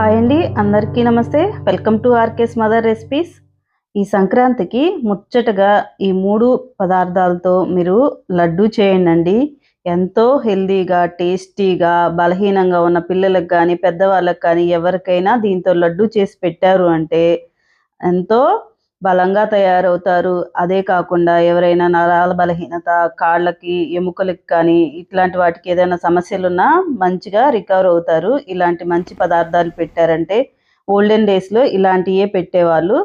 Hi అండి అందరికీ నమస్తే. Welcome to RK's mother recipes. ఈ సంక్రాంతికి ముచ్చటగా ఈ మూడు పదార్థాలతో మీరు లడ్డు చేయండి ఎంతో హెల్దీగా టేస్టీగా బలహీనంగా ఉన్న పిల్లలకు కానీ పెద్దవాళ్ళకి కానీ ఎవరికైనా దీంతో లడ్డు చేసి పెట్టారు అంటే ఎంతో బలంగా తయారవుతారు. అదే కాకుండా ఎవరైనా నరాల బలహీనత కాళ్ళకి ఎముకలకి కానీ ఇట్లాంటి వాటికి ఏదైనా సమస్యలు ఉన్నా మంచిగా రికవర్ అవుతారు. ఇలాంటి మంచి పదార్థాలు పెట్టారంటే ఓల్డెన్ డేస్లో ఇలాంటివే పెట్టేవాళ్ళు.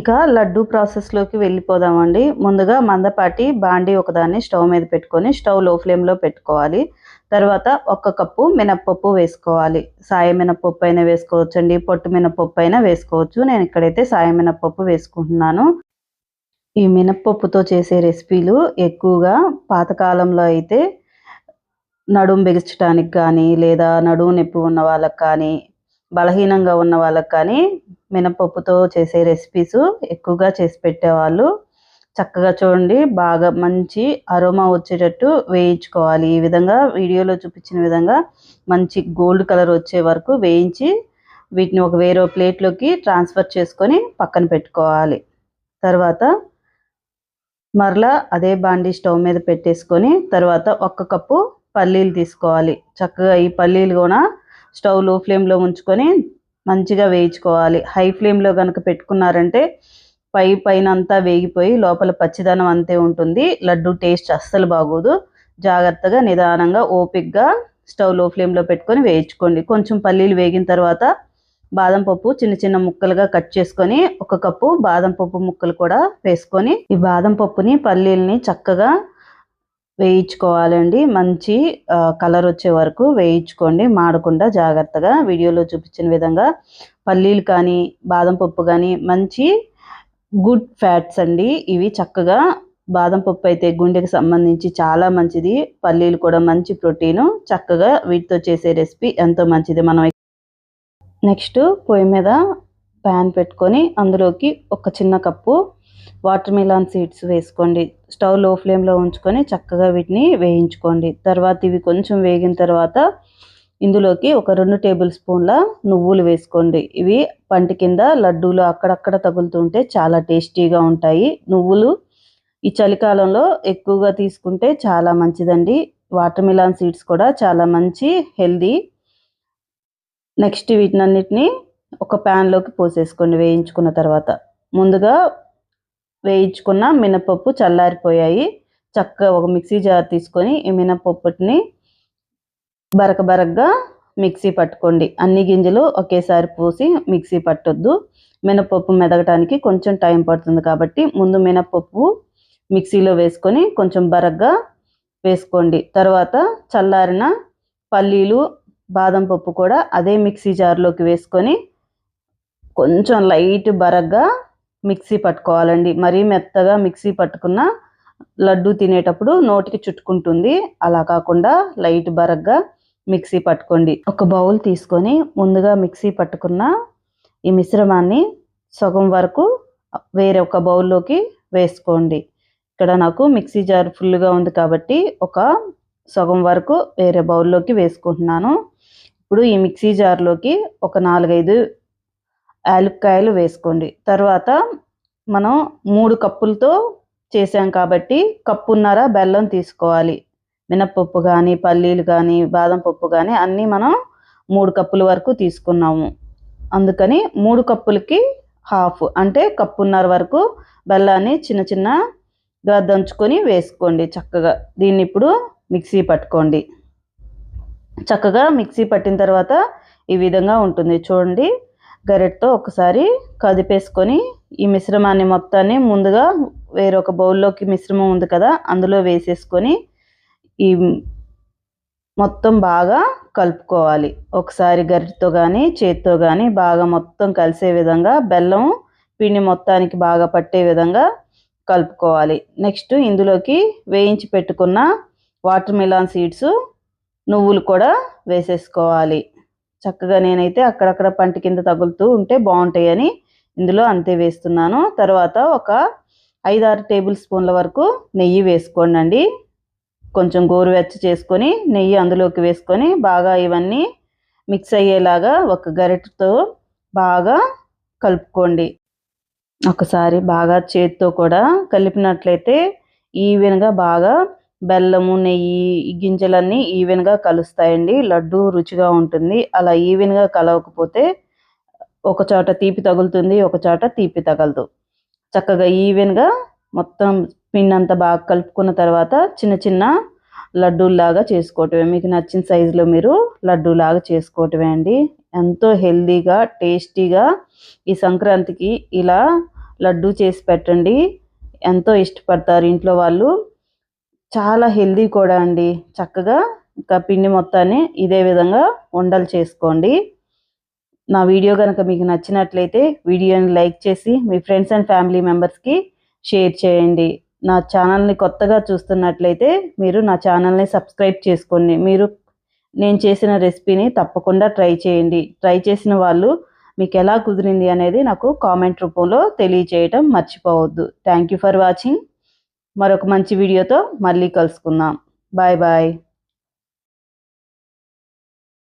ఇక లడ్డు ప్రాసెస్లోకి వెళ్ళిపోదామండి. ముందుగా మందపాటి బాండి ఒకదాన్ని స్టవ్ మీద పెట్టుకొని స్టవ్లో ఫ్లేమ్లో పెట్టుకోవాలి. తర్వాత ఒక కప్పు మినప్పప్పు వేసుకోవాలి. సాయ మినప్పప్పు అయినా వేసుకోవచ్చండి. పొట్టు మినప్పప్పు అయినా వేసుకోవచ్చు. నేను ఇక్కడైతే సాయ మినప్పప్పు వేసుకుంటున్నాను. ఈ మినప్పప్పుతో చేసే రెసిపీలు ఎక్కువగా పాతకాలంలో అయితే నడుము బిగించడానికి కానీ లేదా నడుము నొప్పి ఉన్న వాళ్ళకి కానీ బలహీనంగా ఉన్న వాళ్ళకి కానీ మినపప్పుతో చేసే రెసిపీస్ ఎక్కువగా చేసి పెట్టేవాళ్ళు. చక్కగా చూడండి బాగా మంచి అరోమా వచ్చేటట్టు వేయించుకోవాలి. ఈ విధంగా వీడియోలో చూపించిన విధంగా మంచి గోల్డ్ కలర్ వచ్చే వరకు వేయించి వీటిని ఒక వేరే ప్లేట్లోకి ట్రాన్స్ఫర్ చేసుకొని పక్కన పెట్టుకోవాలి. తర్వాత మరలా అదే బాండీ స్టవ్ మీద పెట్టేసుకొని తర్వాత ఒక్క కప్పు పల్లీలు తీసుకోవాలి. చక్కగా ఈ పల్లీలు కూడా స్టవ్లో ఫ్లేమ్లో ఉంచుకొని మంచిగా వేయించుకోవాలి. హై ఫ్లేమ్లో కనుక పెట్టుకున్నారంటే పై పైన అంతా వేగిపోయి లోపల పచ్చిదనం అంతే ఉంటుంది. లడ్డు టేస్ట్ అస్సలు బాగోదు. జాగ్రత్తగా నిదానంగా ఓపిక్గా స్టవ్లో ఫ్లేమ్లో పెట్టుకొని వేయించుకోండి. కొంచెం పల్లీలు వేగిన తర్వాత బాదం పప్పు చిన్న చిన్న ముక్కలుగా కట్ చేసుకొని ఒక కప్పు బాదం పప్పు ముక్కలు కూడా వేసుకొని ఈ బాదం పప్పుని పల్లీలని చక్కగా వేయించుకోవాలండి. మంచి కలర్ వచ్చే వరకు వేయించుకోండి. మాడకుండా జాగ్రత్తగా. వీడియోలో చూపించిన విధంగా పల్లీలు కానీ బాదం పప్పు కానీ మంచి గుడ్ ఫ్యాట్స్ అండి. ఇవి చక్కగా బాదం పప్పు అయితే గుండెకి సంబంధించి చాలా మంచిది. పల్లీలు కూడా మంచి ప్రోటీను. చక్కగా వీటితో చేసే రెసిపీ ఎంతో మంచిది. మనం నెక్స్ట్ పొయ్యి మీద ప్యాన్ పెట్టుకొని అందులోకి ఒక చిన్న కప్పు వాటర్ మిలాన్ సీడ్స్ వేసుకోండి. స్టవ్లో ఫ్లేమ్లో ఉంచుకొని చక్కగా వీటిని వేయించుకోండి. తర్వాత ఇవి కొంచెం వేగిన తర్వాత ఇందులోకి ఒక రెండు టేబుల్ స్పూన్ల నువ్వులు వేసుకోండి. ఇవి పంటి కింద లడ్డూలు అక్కడక్కడ తగులుతుంటే చాలా టేస్టీగా ఉంటాయి. నువ్వులు ఈ చలికాలంలో ఎక్కువగా తీసుకుంటే చాలా మంచిదండి. వాటర్ మిలాన్ సీడ్స్ కూడా చాలా మంచి హెల్దీ. నెక్స్ట్ వీటినన్నిటిని ఒక ప్యాన్లోకి పోసేసుకోండి వేయించుకున్న తర్వాత ముందుగా వేయించుకున్న మినపప్పు చల్లారిపోయాయి. చక్కగా ఒక మిక్సీ జార్ తీసుకొని ఈ మినపప్పుని బరక బరకగా మిక్సీ పట్టుకోండి. అన్ని గింజలు ఒకేసారి పోసి మిక్సీ పట్టొద్దు. మినపప్పు మెదగటానికి కొంచెం టైం పడుతుంది కాబట్టి ముందు మినపప్పు మిక్సీలో వేసుకొని కొంచెం బరగ్గా వేసుకోండి. తర్వాత చల్లారిన పల్లీలు బాదం పప్పు కూడా అదే మిక్సీ జార్లోకి వేసుకొని కొంచెం లైట్ బరగ్గా మిక్సీ పట్టుకోవాలండి. మరీ మెత్తగా మిక్సీ పట్టుకున్న లడ్డు తినేటప్పుడు నోటికి చుట్టుకుంటుంది. అలా కాకుండా లైట్ బరగ్గా మిక్సీ పట్టుకోండి. ఒక బౌల్ తీసుకొని ముందుగా మిక్సీ పట్టుకున్న ఈ మిశ్రమాన్ని సగం వరకు వేరే ఒక బౌల్లోకి వేసుకోండి. ఇక్కడ నాకు మిక్సీ జార్ ఫుల్గా ఉంది కాబట్టి ఒక సగం వరకు వేరే బౌల్లోకి వేసుకుంటున్నాను. ఇప్పుడు ఈ మిక్సీ జార్లోకి ఒక నాలుగైదు యాలుక్కాయలు వేసుకోండి. తర్వాత మనం మూడు కప్పులతో చేసాం కాబట్టి కప్పున్నర బెల్లం తీసుకోవాలి. మినప్పప్పు కానీ పల్లీలు కానీ బాదం పప్పు కానీ అన్నీ మనం మూడు కప్పుల వరకు తీసుకున్నాము. అందుకని మూడు కప్పులకి హాఫ్ అంటే కప్పున్నర వరకు బెల్లాన్ని చిన్న చిన్నగా దంచుకొని వేసుకోండి చక్కగా. దీన్ని ఇప్పుడు మిక్సీ పట్టుకోండి. చక్కగా మిక్సీ పట్టిన తర్వాత ఈ విధంగా ఉంటుంది. చూడండి గరెట్తో ఒకసారి కదిపేసుకొని ఈ మిశ్రమాన్ని మొత్తాన్ని ముందుగా వేరొక బౌల్లోకి మిశ్రమం ఉంది కదా అందులో వేసేసుకొని ఈ మొత్తం బాగా కలుపుకోవాలి. ఒకసారి గరిటితో కానీ చేతితో కానీ బాగా మొత్తం కలిసే విధంగా బెల్లం పిండి మొత్తానికి బాగా పట్టే విధంగా కలుపుకోవాలి. నెక్స్ట్ ఇందులోకి వేయించి పెట్టుకున్న వాటర్ మిలాన్ సీడ్స్ నువ్వులు కూడా వేసేసుకోవాలి. చక్కగా నేనైతే అక్కడక్కడ పంట కింద తగులుతూ ఉంటే బాగుంటాయని ఇందులో అంతే వేస్తున్నాను. తర్వాత ఒక ఐదారు టేబుల్ స్పూన్ల వరకు నెయ్యి వేసుకోండి కొంచెం గోరువెచ్చ చేసుకొని నెయ్యి అందులోకి వేసుకొని బాగా ఇవన్నీ మిక్స్ అయ్యేలాగా ఒక గరిటతో బాగా కలుపుకోండి. ఒకసారి బాగా చేతితో కూడా కలిపినట్లయితే ఈవెన్గా బాగా బెల్లము నెయ్యి గింజలన్నీ ఈవెన్గా కలుస్తాయండి. లడ్డు రుచిగా ఉంటుంది. అలా ఈవెన్గా కలవకపోతే ఒక చోట తీపి తగులుతుంది ఒక చోట తీపి తగలదు. చక్కగా ఈవెన్గా మొత్తం పిండి అంతా బాగా కలుపుకున్న తర్వాత చిన్న చిన్న లడ్డూలాగా చేసుకోవటమే. మీకు నచ్చిన సైజులో మీరు లడ్డూలాగా చేసుకోవటమే అండి. ఎంతో హెల్దీగా టేస్టీగా ఈ సంక్రాంతికి ఇలా లడ్డూ చేసి పెట్టండి. ఎంతో ఇష్టపడతారు ఇంట్లో వాళ్ళు. చాలా హెల్దీ కూడా అండి. చక్కగా ఇంకా పిండి మొత్తాన్ని ఇదే విధంగా ఉండలు చేసుకోండి. నా వీడియో కనుక మీకు నచ్చినట్లయితే వీడియోని లైక్ చేసి మీ ఫ్రెండ్స్ అండ్ ఫ్యామిలీ మెంబర్స్కి షేర్ చేయండి. నా ఛానల్ని కొత్తగా చూస్తున్నట్లయితే మీరు నా ఛానల్ని సబ్స్క్రైబ్ చేసుకోండి. మీరు నేను చేసిన రెసిపీని తప్పకుండా ట్రై చేయండి. ట్రై చేసిన వాళ్ళు మీకు ఎలా కుదిరింది అనేది నాకు కామెంట్ రూపంలో తెలియచేయటం మర్చిపోవద్దు. థ్యాంక్ యూ ఫర్ వాచింగ్ మరొక మంచి వీడియోతో మళ్ళీ కలుసుకుందాం. Bye bye